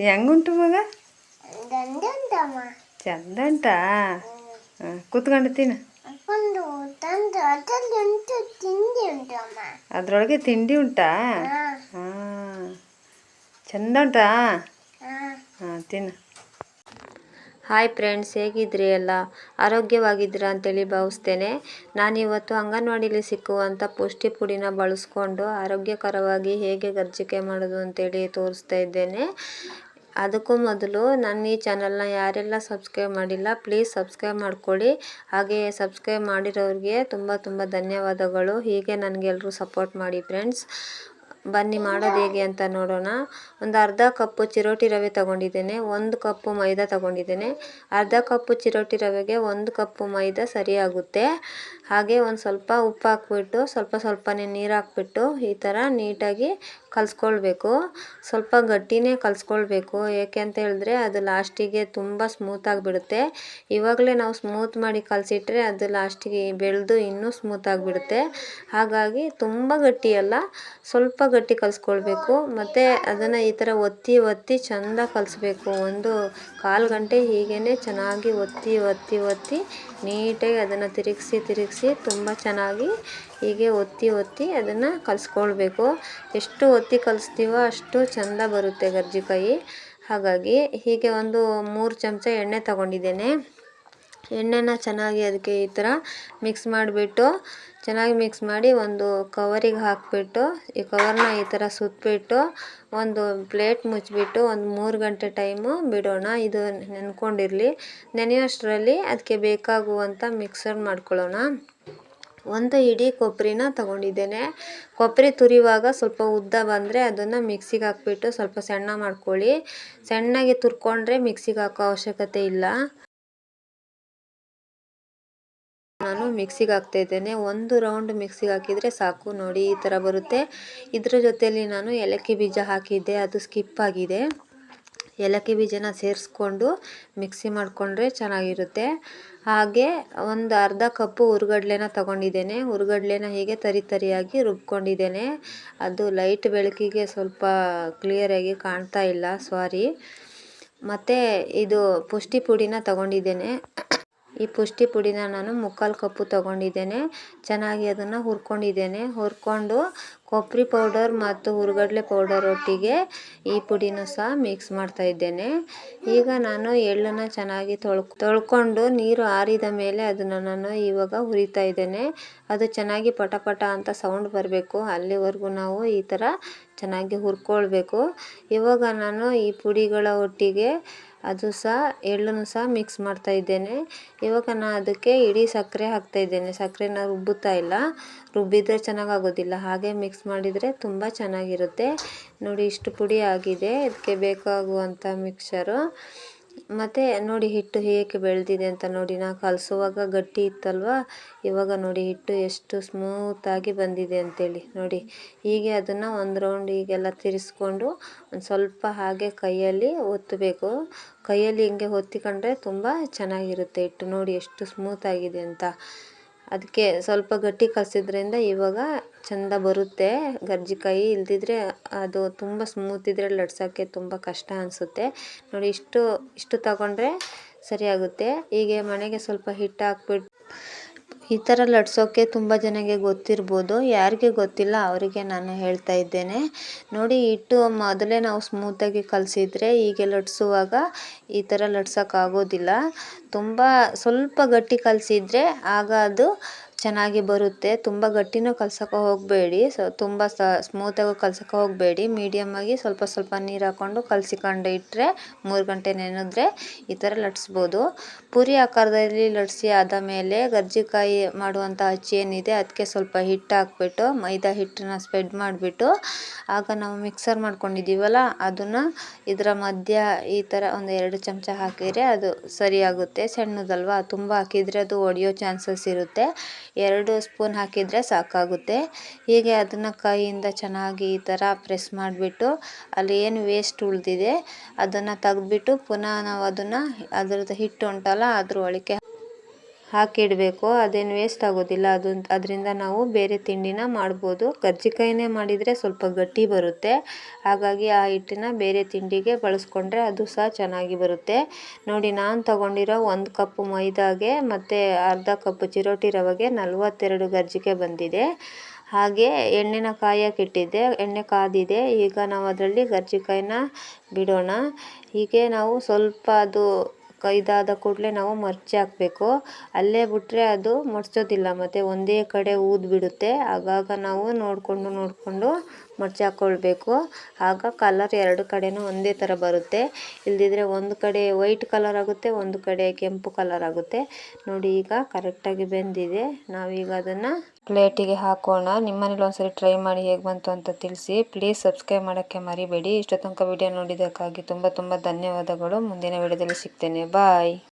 ಹೆಂಗುಂಟು ಮಗ? ಚಂದ ಉಂಟಾ ಕೂತ್ಕೊಂಡು ತಿನ್ನು. ಅದರೊಳಗೆ ತಿಂಡಿ ಉಂಟಾ? ಹಾ. ಚಂದ ಉಂಟಾ? ಹಾಂ ತಿನ್ನು. ಹಾಯ್ ಫ್ರೆಂಡ್ಸ್ ಹೇಗಿದ್ರಿ ಎಲ್ಲ? ಆರೋಗ್ಯವಾಗಿದ್ದೀರಾ ಅಂತೇಳಿ ಭಾವಿಸ್ತೇನೆ. ನಾನಿವತ್ತು ಅಂಗನವಾಡಿಲಿ ಸಿಕ್ಕುವಂಥ ಪುಷ್ಟಿ ಪುಡಿನ ಬಳಸ್ಕೊಂಡು ಆರೋಗ್ಯಕರವಾಗಿ ಹೇಗೆ ಗರ್ಜಿಕೆ ಮಾಡೋದು ಅಂತೇಳಿ ತೋರಿಸ್ತಾ ಇದ್ದೇನೆ. ಅದಕ್ಕೂ ಮೊದಲು ನನ್ನ ಈ ಚಾನಲ್ನ ಯಾರೆಲ್ಲ ಸಬ್ಸ್ಕ್ರೈಬ್ ಮಾಡಿಲ್ಲ, ಪ್ಲೀಸ್ ಸಬ್ಸ್ಕ್ರೈಬ್ ಮಾಡಿಕೊಳ್ಳಿ. ಹಾಗೆ ಸಬ್ಸ್ಕ್ರೈಬ್ ಮಾಡಿರೋರಿಗೆ ತುಂಬ ತುಂಬ ಧನ್ಯವಾದಗಳು. ಹೀಗೆ ನನಗೆಲ್ಲರೂ ಸಪೋರ್ಟ್ ಮಾಡಿ ಫ್ರೆಂಡ್ಸ್ ಬನ್ನಿ ಮಾಡೋದು ಹೇಗೆ ಅಂತ ನೋಡೋಣ. ಒಂದು ಅರ್ಧ ಕಪ್ಪು ಚಿರೋಟಿ ರವೆ ತಗೊಂಡಿದ್ದೇನೆ, ಒಂದು ಕಪ್ಪು ಮೈದಾ ತಗೊಂಡಿದ್ದೇನೆ. ಅರ್ಧ ಕಪ್ಪು ಚಿರೋಟಿ ರವೆಗೆ ಒಂದು ಕಪ್ಪು ಮೈದಾ ಸರಿಯಾಗುತ್ತೆ. ಹಾಗೆ ಒಂದು ಸ್ವಲ್ಪ ಉಪ್ಪು ಹಾಕ್ಬಿಟ್ಟು, ಸ್ವಲ್ಪ ಸ್ವಲ್ಪನೇ ನೀರು ಹಾಕ್ಬಿಟ್ಟು ಈ ಥರ ನೀಟಾಗಿ ಕಲಿಸ್ಕೊಳ್ಬೇಕು. ಸ್ವಲ್ಪ ಗಟ್ಟಿನೇ ಕಲಿಸ್ಕೊಳ್ಬೇಕು. ಏಕೆ ಅಂತ ಹೇಳಿದ್ರೆ ಅದು ಲಾಸ್ಟಿಗೆ ತುಂಬ ಸ್ಮೂತಾಗಿ ಬಿಡುತ್ತೆ ಇವಾಗಲೇ ನಾವು ಸ್ಮೂತ್ ಮಾಡಿ ಕಲಸಿಟ್ರೆ ಅದು ಲಾಸ್ಟಿಗೆ ಬೆಳೆದು ಇನ್ನೂ ಸ್ಮೂತಾಗಿ ಬಿಡುತ್ತೆ ಹಾಗಾಗಿ ತುಂಬ ಗಟ್ಟಿಯಲ್ಲ ಸ್ವಲ್ಪ ಗಟ್ಟಿ ಕಲಿಸ್ಕೊಳ್ಬೇಕು. ಮತ್ತು ಅದನ್ನು ಈ ಥರ ಒತ್ತಿ ಒತ್ತಿ ಚೆಂದ ಕಲಿಸ್ಬೇಕು. ಒಂದು ಕಾಲು ಗಂಟೆ ಹೀಗೇ ಚೆನ್ನಾಗಿ ಒತ್ತಿ ಒತ್ತಿ ಒತ್ತಿ ನೀಟಾಗಿ ಅದನ್ನು ತಿರುಗಿಸಿ ತಿರುಗಿಸಿ ತುಂಬ ಚೆನ್ನಾಗಿ ಹೀಗೆ ಒತ್ತಿ ಒತ್ತಿ ಅದನ್ನು ಕಲಿಸ್ಕೊಳ್ಬೇಕು. ಎಷ್ಟು ಒತ್ತಿ ಕಲಿಸ್ತೀವೋ ಅಷ್ಟು ಚೆಂದ ಬರುತ್ತೆ ಕರ್ಜಿಕಾಯಿ ಹಾಗಾಗಿ ಹೀಗೆ ಒಂದು ಮೂರು ಚಮಚ ಎಣ್ಣೆ ತಗೊಂಡಿದ್ದೇನೆ. ಎಣ್ಣೆನ ಚೆನ್ನಾಗಿ ಅದಕ್ಕೆ ಈ ಥರ ಮಿಕ್ಸ್ ಮಾಡಿಬಿಟ್ಟು, ಚೆನ್ನಾಗಿ ಮಿಕ್ಸ್ ಮಾಡಿ ಒಂದು ಕವರಿಗೆ ಹಾಕಿಬಿಟ್ಟು, ಈ ಕವರ್ನ ಈ ಥರ ಸುತ್ತಬಿಟ್ಟು ಒಂದು ಪ್ಲೇಟ್ ಮುಚ್ಚಿಬಿಟ್ಟು ಒಂದು ಮೂರು ಗಂಟೆ ಟೈಮು ಬಿಡೋಣ. ಇದು ನೆನ್ಕೊಂಡಿರಲಿ. ನೆನೆಯೋಷ್ಟರಲ್ಲಿ ಅದಕ್ಕೆ ಬೇಕಾಗುವಂಥ ಮಿಕ್ಸರ್ ಮಾಡ್ಕೊಳ್ಳೋಣ. ಒಂದು ಇಡೀ ಕೊಬ್ಬರಿನ ತಗೊಂಡಿದ್ದೇನೆ. ಕೊಬ್ಬರಿ ತುರಿಯುವಾಗ ಸ್ವಲ್ಪ ಉದ್ದ ಬಂದರೆ ಅದನ್ನು ಮಿಕ್ಸಿಗೆ ಹಾಕ್ಬಿಟ್ಟು ಸ್ವಲ್ಪ ಸಣ್ಣ ಮಾಡ್ಕೊಳ್ಳಿ. ಸಣ್ಣಗೆ ತುರ್ಕೊಂಡ್ರೆ ಮಿಕ್ಸಿಗೆ ಹಾಕೋ ಅವಶ್ಯಕತೆ ಇಲ್ಲ. ನಾನು ಮಿಕ್ಸಿಗೆ ಹಾಕ್ತಾ ಇದ್ದೇನೆ. ಒಂದು ರೌಂಡ್ ಮಿಕ್ಸಿಗೆ ಹಾಕಿದರೆ ಸಾಕು. ನೋಡಿ, ಈ ಥರ ಬರುತ್ತೆ. ಇದರ ಜೊತೆಯಲ್ಲಿ ನಾನು ಏಲಕ್ಕಿ ಬೀಜ ಹಾಕಿದ್ದೆ. ಅದು ಸ್ಕಿಪ್ ಆಗಿದೆ. ಏಲಕ್ಕಿ ಬೀಜನ ಸೇರಿಸ್ಕೊಂಡು ಮಿಕ್ಸಿ ಮಾಡಿಕೊಂಡ್ರೆ ಚೆನ್ನಾಗಿರುತ್ತೆ. ಹಾಗೆ ಒಂದು ಅರ್ಧ ಕಪ್ಪು ಹುರ್ಗಡ್ಲೆನ ತಗೊಂಡಿದ್ದೇನೆ. ಹುರ್ಗಡ್ಲೆನ ಹೀಗೆ ತರಿ ತರಿಯಾಗಿ ರುಬ್ಕೊಂಡಿದ್ದೇನೆ. ಅದು ಲೈಟ್ ಬೆಳಕಿಗೆ ಸ್ವಲ್ಪ ಕ್ಲಿಯರಾಗಿ ಕಾಣ್ತಾ ಇಲ್ಲ. ಸಾರಿ ಮತ್ತು ಇದು ಪುಷ್ಟಿ ಪುಡಿನ ತಗೊಂಡಿದ್ದೇನೆ. ಈ ಪುಷ್ಟಿ ಪುಡಿನ ನಾನು ಮುಕ್ಕಾಲು ಕಪ್ಪು ತಗೊಂಡಿದ್ದೇನೆ. ಚೆನ್ನಾಗಿ ಅದನ್ನು ಹುರ್ಕೊಂಡಿದ್ದೇನೆ. ಹುರ್ಕೊಂಡು ಕೊಬ್ಬರಿ ಪೌಡರ್ ಮತ್ತು ಹುರುಗಡಲೆ ಪೌಡರ್ ಒಟ್ಟಿಗೆ ಈ ಪುಡಿನೂ ಸಹ ಮಿಕ್ಸ್ ಮಾಡ್ತಾ ಇದ್ದೇನೆ. ಈಗ ನಾನು ಎಳ್ಳನ್ನು ಚೆನ್ನಾಗಿ ತೊಳ್ ತೊಳ್ಕೊಂಡು ನೀರು ಆರಿದ ಮೇಲೆ ಅದನ್ನು ನಾನು ಇವಾಗ ಹುರಿತಾ ಇದ್ದೇನೆ. ಅದು ಚೆನ್ನಾಗಿ ಪಟ ಪಟ ಅಂತ ಸೌಂಡ್ ಬರಬೇಕು. ಅಲ್ಲಿವರೆಗೂ ನಾವು ಈ ಥರ ಚೆನ್ನಾಗಿ ಹುರ್ಕೊಳ್ಬೇಕು. ಇವಾಗ ನಾನು ಈ ಪುಡಿಗಳ ಒಟ್ಟಿಗೆ ಅದು ಸಹ ಎಳ್ಳನ್ನು ಸಹ ಮಿಕ್ಸ್ ಮಾಡ್ತಾ ಇದ್ದೇನೆ. ಇವಾಗ ನಾನು ಅದಕ್ಕೆ ಇಡೀ ಸಕ್ಕರೆ ಹಾಕ್ತಾ ಇದ್ದೇನೆ. ಸಕ್ಕರೆನ ರುಬ್ಬುತ್ತಾ ಇಲ್ಲ. ರುಬ್ಬಿದರೆ ಚೆನ್ನಾಗಾಗೋದಿಲ್ಲ. ಹಾಗೆ ಮಿಕ್ಸ್ ಮಾಡಿದರೆ ತುಂಬ ಚೆನ್ನಾಗಿರುತ್ತೆ. ನೋಡಿ ಇಷ್ಟು ಪುಡಿ ಆಗಿದೆ. ಇದಕ್ಕೆ ಬೇಕಾಗುವಂಥ ಮಿಕ್ಸರು ಮತ್ತು ನೋಡಿ ಹಿಟ್ಟು ಹೇಗೆ ಬೆಳೆದಿದೆ ಅಂತ ನೋಡಿ. ನಾ ಕಲಸುವಾಗ ಗಟ್ಟಿ ಇತ್ತಲ್ವ? ಇವಾಗ ನೋಡಿ ಹಿಟ್ಟು ಎಷ್ಟು ಸ್ಮೂತಾಗಿ ಬಂದಿದೆ ಅಂತೇಳಿ ನೋಡಿ. ಹೀಗೆ ಅದನ್ನು ಒಂದು ರೌಂಡ್ ಹೀಗೆಲ್ಲ ತಿರ್ಸ್ಕೊಂಡು ಒಂದು ಸ್ವಲ್ಪ ಹಾಗೆ ಕೈಯಲ್ಲಿ ಒತ್ತಬೇಕು. ಕೈಯಲ್ಲಿ ಹಿಂಗೆ ಒತ್ತಿಕೊಂಡ್ರೆ ತುಂಬ ಚೆನ್ನಾಗಿರುತ್ತೆ ಹಿಟ್ಟು ನೋಡಿ ಎಷ್ಟು ಸ್ಮೂತಾಗಿದೆ ಅಂತ. ಅದಕ್ಕೆ ಸ್ವಲ್ಪ ಗಟ್ಟಿ ಕಲಸಿದ್ರಿಂದ ಇವಾಗ ಚೆಂದ ಬರುತ್ತೆ. ಕರ್ಜಿಕಾಯಿ ಇಲ್ದಿದ್ರೆ ಅದು ತುಂಬ ಸ್ಮೂತ್ ಇದ್ದರೆ ಲಟ್ಸೋಕ್ಕೆ ತುಂಬ ಕಷ್ಟ ಅನಿಸುತ್ತೆ. ನೋಡಿ ಇಷ್ಟು ಇಷ್ಟು ತಗೊಂಡ್ರೆ ಸರಿಯಾಗುತ್ತೆ ಹೀಗೆ ಮನೆಗೆ ಸ್ವಲ್ಪ ಹಿಟ್ಟು ಹಾಕ್ಬಿಟ್ಟು ಈ ಥರ ಲಟ್ಸೋಕ್ಕೆ ತುಂಬ ಜನಕ್ಕೆ ಗೊತ್ತಿರ್ಬೋದು. ಯಾರಿಗೆ ಗೊತ್ತಿಲ್ಲ ಅವರಿಗೆ ನಾನು ಹೇಳ್ತಾ ಇದ್ದೇನೆ. ನೋಡಿ ಹಿಟ್ಟು ಮೊದಲೇ ನಾವು ಸ್ಮೂತಾಗಿ ಕಲಸಿದ್ರೆ ಹೀಗೆ ಲಟ್ಸುವಾಗ ಈ ಥರ ಲಟ್ಸೋಕ್ಕಾಗೋದಿಲ್ಲ ತುಂಬ ಸ್ವಲ್ಪ ಗಟ್ಟಿ ಕಲಸಿದ್ರೆ ಆಗ ಅದು ಚೆನ್ನಾಗಿ ಬರುತ್ತೆ. ತುಂಬ ಗಟ್ಟಿನೂ ಕಲ್ಸೋಕೆ ಹೋಗಬೇಡಿ. ಸೊ, ತುಂಬ ಸ್ಮೂತಾಗೂ ಕಲ್ಸೋಕೆ ಹೋಗಬೇಡಿ. ಮೀಡಿಯಮ್ಮಾಗಿ ಸ್ವಲ್ಪ ಸ್ವಲ್ಪ ನೀರು ಹಾಕ್ಕೊಂಡು ಕಲಸಿಕೊಂಡು ಇಟ್ಟರೆ ಮೂರು ಗಂಟೆ ನೆನೆದ್ರೆ ಈ ಥರ ಲಟ್ಸ್ಬೋದು. ಪೂರಿ ಆಕಾರದಲ್ಲಿ ಲಟ್ಸಿ ಆದ ಮೇಲೆ ಕರ್ಜಿಕಾಯಿ ಮಾಡುವಂಥ ಹಚ್ಚಿ ಏನಿದೆ ಅದಕ್ಕೆ ಸ್ವಲ್ಪ ಹಿಟ್ಟು ಹಾಕ್ಬಿಟ್ಟು, ಮೈದಾ ಹಿಟ್ಟನ್ನ ಸ್ಪ್ರೆಡ್ ಮಾಡಿಬಿಟ್ಟು, ಆಗ ನಾವು ಮಿಕ್ಸರ್ ಮಾಡ್ಕೊಂಡಿದ್ದೀವಲ್ಲ, ಅದನ್ನು ಇದರ ಮಧ್ಯ ಈ ಥರ ಒಂದು ಎರಡು ಚಮಚ ಹಾಕಿದರೆ ಅದು ಸರಿಯಾಗುತ್ತೆ ಸಣ್ಣದಲ್ವಾ, ತುಂಬ ಹಾಕಿದರೆ ಅದು ಒಡೆಯೋ ಚಾನ್ಸಸ್ ಇರುತ್ತೆ. ಎರಡು ಸ್ಪೂನ್ ಹಾಕಿದರೆ ಸಾಕಾಗುತ್ತೆ. ಹೀಗೆ ಅದನ್ನು ಕೈಯಿಂದ ಚೆನ್ನಾಗಿ ಈ ಥರ ಪ್ರೆಸ್ ಮಾಡಿಬಿಟ್ಟು ಅಲ್ಲಿ ಏನು ವೇಸ್ಟ್ ಉಳಿದಿದೆ ಅದನ್ನು ತೆಗೆದ್ಬಿಟ್ಟು ಪುನಃ ನಾವು ಅದನ್ನು ಅದರದ್ದು ಹಿಟ್ಟು ಉಂಟಲ್ಲ ಅದ್ರ ಒಳಗೆ ಹಾಕಿಡಬೇಕು, ಅದೇನು ವೇಸ್ಟ್ ಆಗೋದಿಲ್ಲ. ಅದು, ಅದರಿಂದ ನಾವು ಬೇರೆ ತಿಂಡಿನ ಮಾಡ್ಬೋದು. ಕರ್ಜಿಕಾಯಿನೇ ಮಾಡಿದರೆ ಸ್ವಲ್ಪ ಗಟ್ಟಿ ಬರುತ್ತೆ. ಹಾಗಾಗಿ ಆ ಹಿಟ್ಟನ್ನ ಬೇರೆ ತಿಂಡಿಗೆ ಬಳಸ್ಕೊಂಡ್ರೆ ಅದು ಸಹ ಚೆನ್ನಾಗಿ ಬರುತ್ತೆ. ನೋಡಿ, ನಾನು ತಗೊಂಡಿರೋ ಒಂದು ಕಪ್ ಮೈದಾಗೆ ಮತ್ತು ಅರ್ಧ ಕಪ್ ಚಿರೋಟಿ ರವೆಗೆ ನಲವತ್ತೆರಡು ಗರ್ಜಿಕೆ ಬಂದಿದೆ. ಹಾಗೆ ಎಣ್ಣೆನ ಕಾಯಕ್ಕಿಟ್ಟಿದ್ದೆ ಎಣ್ಣೆ ಕಾದಿದೆ. ಈಗ ನಾವು ಅದರಲ್ಲಿ ಗರ್ಜಿಕಾಯಿನ ಬಿಡೋಣ. ಹೀಗೆ ನಾವು ಸ್ವಲ್ಪ ಅದು ಕೈದಾದ ಕೂಡಲೇ ನಾವು ಮರ್ಚಿ ಹಾಕಬೇಕು. ಅಲ್ಲೇ ಬಿಟ್ಟರೆ ಅದು ಮಡ್ಚೋದಿಲ್ಲ ಮತ್ತು ಒಂದೇ ಕಡೆ ಊದ್ಬಿಡುತ್ತೆ. ಆಗಾಗ ನಾವು ನೋಡಿಕೊಂಡು ನೋಡಿಕೊಂಡು ಮಡ್ಚಿ ಹಾಕ್ಕೊಳ್ಬೇಕು ಆಗ ಕಲರ್ ಎರಡು ಕಡೆನೂ ಒಂದೇ ಥರ ಬರುತ್ತೆ. ಇಲ್ದಿದ್ರೆ ಒಂದು ಕಡೆ ವೈಟ್ ಕಲರ್ ಆಗುತ್ತೆ, ಒಂದು ಕಡೆ ಕೆಂಪು ಕಲರ್ ಆಗುತ್ತೆ. ನೋಡಿ ಈಗ ಕರೆಕ್ಟಾಗಿ ಬೆಂದಿದೆ. ನಾವೀಗ ಅದನ್ನು ಪ್ಲೇಟಿಗೆ ಹಾಕೋಣ. ನಿಮ್ಮನೇಲಿ ಒಂದ್ಸರಿ ಟ್ರೈ ಮಾಡಿ ಹೇಗೆ ಬಂತು ಅಂತ ತಿಳಿಸಿ. ಪ್ಲೀಸ್ ಸಬ್ಸ್ಕ್ರೈಬ್ ಮಾಡೋಕ್ಕೆ ಮರಿಬೇಡಿ. ಇಷ್ಟು ವಿಡಿಯೋ ನೋಡಿದ್ದಕ್ಕಾಗಿ ತುಂಬ ತುಂಬ ಧನ್ಯವಾದಗಳು. ಮುಂದಿನ ವಿಡಿಯೋದಲ್ಲಿ ಸಿಗ್ತೇನೆ. ಬಾಯ್